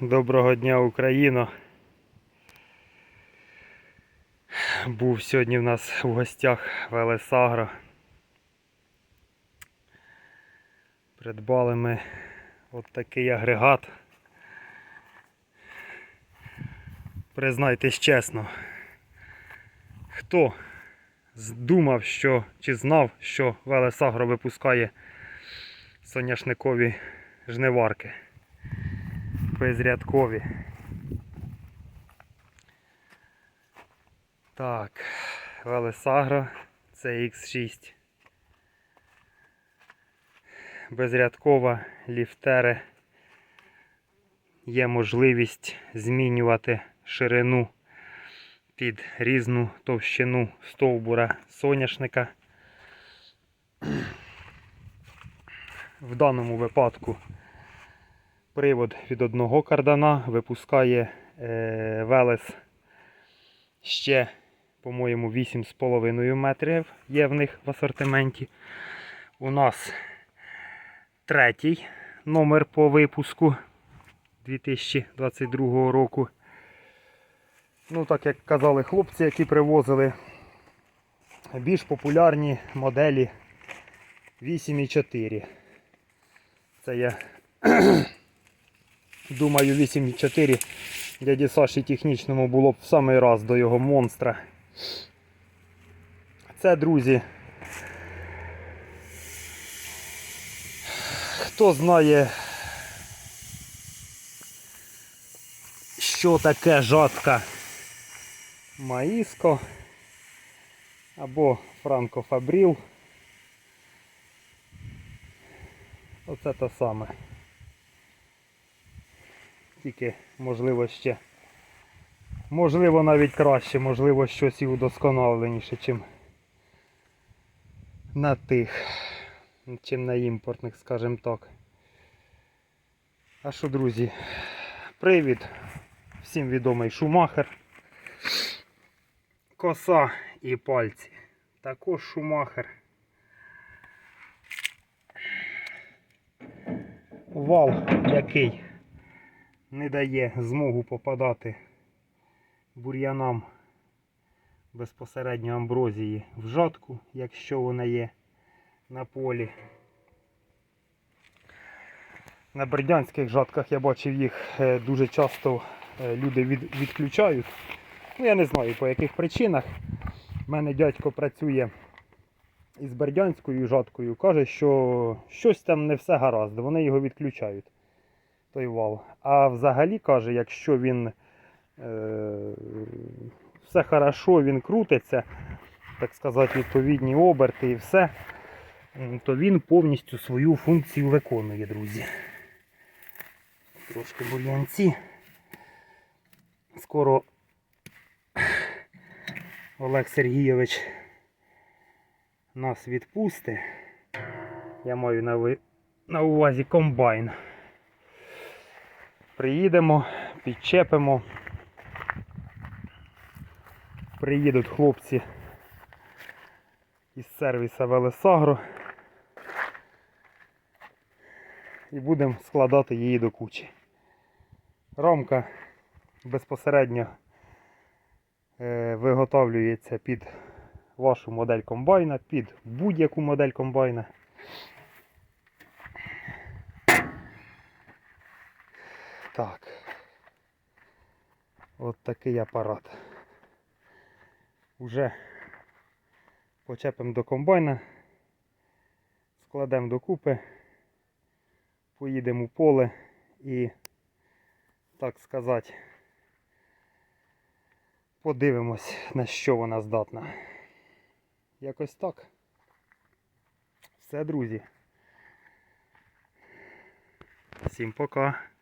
Доброго дня, Україно. Був сьогодні в нас в гостях Велесагро. Придбали ми от такий агрегат. Признайтесь чесно, хто здумав, що чи знав, що Велесагро випускає соняшникові жниварки безрядкові. Так, Велесагро CX6. Безрядкова ліфтери. Є можливість змінювати ширину під різну товщину стовбура соняшника. В даному випадку привод від одного кардана випускає е, велес ще, по-моєму, 8,5 метрів є в них в асортименті. У нас третій номер по випуску 2022 року. Ну, так як казали хлопці, які привозили більш популярні моделі 8,4. Це я Думаю, 8,4 дяді Саші технічному було б в самий раз до його монстра. Це, друзі. Хто знає, що таке жатка Маїско або Франко Фабріл. Оце те саме тільки можливо ще. Можливо навіть краще, можливо щось і удосконаленіше, чим на тих, чим на імпортних, скажімо так. А що, друзі, привід, всім відомий шумахер, коса і пальці. Також шумахер. Вал який не дає змогу попадати бур'янам безпосередньо амброзії в жатку, якщо вона є на полі. На бердянських жатках я бачив їх е, дуже часто е, люди від, відключають. Ну, я не знаю по яких причинах. У мене дядько працює із бердянською жаткою, каже, що щось там не все гаразд, вони його відключають той вал. А взагалі каже, якщо він е, все хорошо, він крутиться, так сказати, відповідні оберти і все, то він повністю свою функцію виконує, друзі. Трошки бур'янці. Скоро Олег Сергійович нас відпусти. Я маю на, увазі комбайн. Приїдемо, підчепимо. Приїдуть хлопці із сервіса Велесагро і будемо складати її до кучі. Рамка безпосередньо е, виготовлюється під вашу модель комбайна, під будь-яку модель комбайна. Так. От такий апарат. Уже почепимо до комбайна, складемо докупи, поїдемо у поле і, так сказати, подивимось, на що вона здатна. Якось так. Все, друзі. Всім пока.